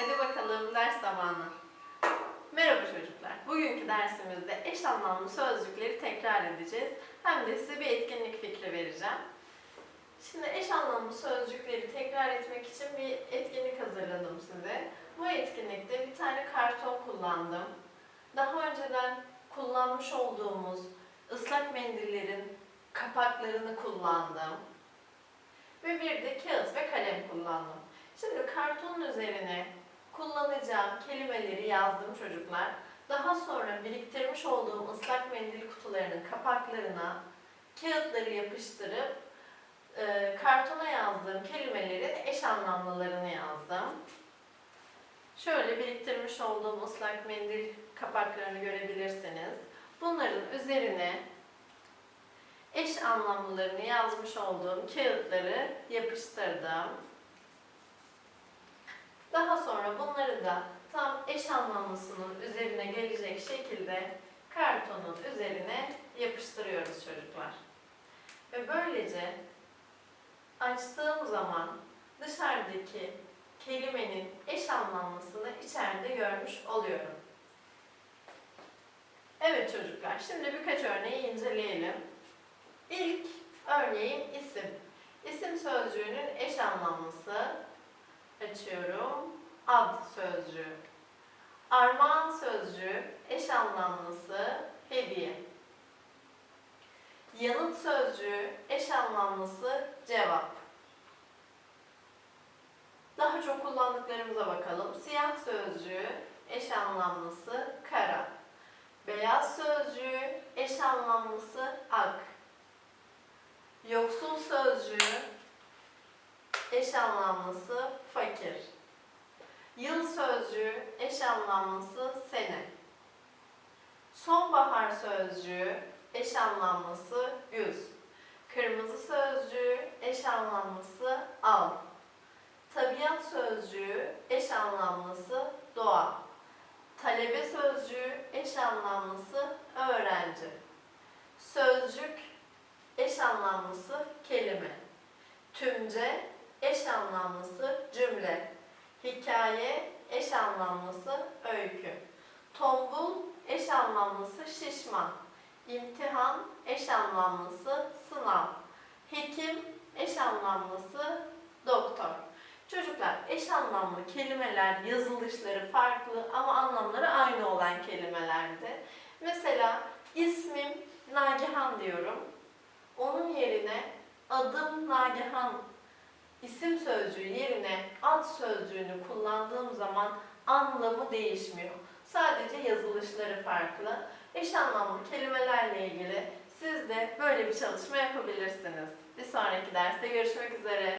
Hadi bakalım ders zamanı. Merhaba çocuklar. Bugünkü dersimizde eş anlamlı sözcükleri tekrar edeceğiz. Hem de size bir etkinlik fikri vereceğim. Şimdi eş anlamlı sözcükleri tekrar etmek için bir etkinlik hazırladım size. Bu etkinlikte bir tane karton kullandım. Daha önceden kullanmış olduğumuz ıslak mendillerin kapaklarını kullandım. Ve bir de kağıt ve kalem kullandım. Şimdi kartonun üzerine kullanacağım kelimeleri yazdım çocuklar. Daha sonra biriktirmiş olduğum ıslak mendil kutularının kapaklarına kağıtları yapıştırıp e, kartona yazdığım kelimelerin eş anlamlılarını yazdım. Şöyle biriktirmiş olduğum ıslak mendil kapaklarını görebilirsiniz. Bunların üzerine eş anlamlılarını yazmış olduğum kağıtları yapıştırdım. Daha da tam eş anlamlısının üzerine gelecek şekilde kartonun üzerine yapıştırıyoruz çocuklar. Ve böylece açtığım zaman dışarıdaki kelimenin eş anlamlısını içeride görmüş oluyorum. Evet çocuklar, şimdi birkaç örneği inceleyelim. İlk örneğin isim. İsim sözcüğünün eş anlamlısı açıyorum. Ad sözcüğü. Armağan sözcüğü eş anlamlısı hediye. Yanıt sözcüğü eş anlamlısı cevap. Daha çok kullandıklarımıza bakalım. Siyah sözcüğü eş anlamlısı kara. Beyaz sözcüğü eş anlamlısı ak. Yoksul sözcüğü eş anlamlısı fakir. Eş anlamlısı sene. Sonbahar sözcüğü eş anlamlısı güz. Kırmızı sözcüğü eş anlamlısı al. Tabiat sözcüğü eş anlamlısı doğa. Talebe sözcüğü eş anlamlısı öğrenci. Sözcük eş anlamlısı kelime. Tümce eş anlamlısı cümle. Hikaye eş anlamlısı öykü. Tombul eş anlamlısı şişman. İmtihan eş anlamlısı sınav. Hekim eş anlamlısı doktor. Çocuklar eş anlamlı kelimeler yazılışları farklı ama anlamları aynı olan kelimelerdi. Mesela ismim Nagihan diyorum. Onun yerine adım Nagihan isim sözcüğü yerine ad sözcüğünü kullandığım zaman anlamı değişmiyor. Sadece yazılışları farklı. Eş anlamlı kelimelerle ilgili siz de böyle bir çalışma yapabilirsiniz. Bir sonraki derste görüşmek üzere.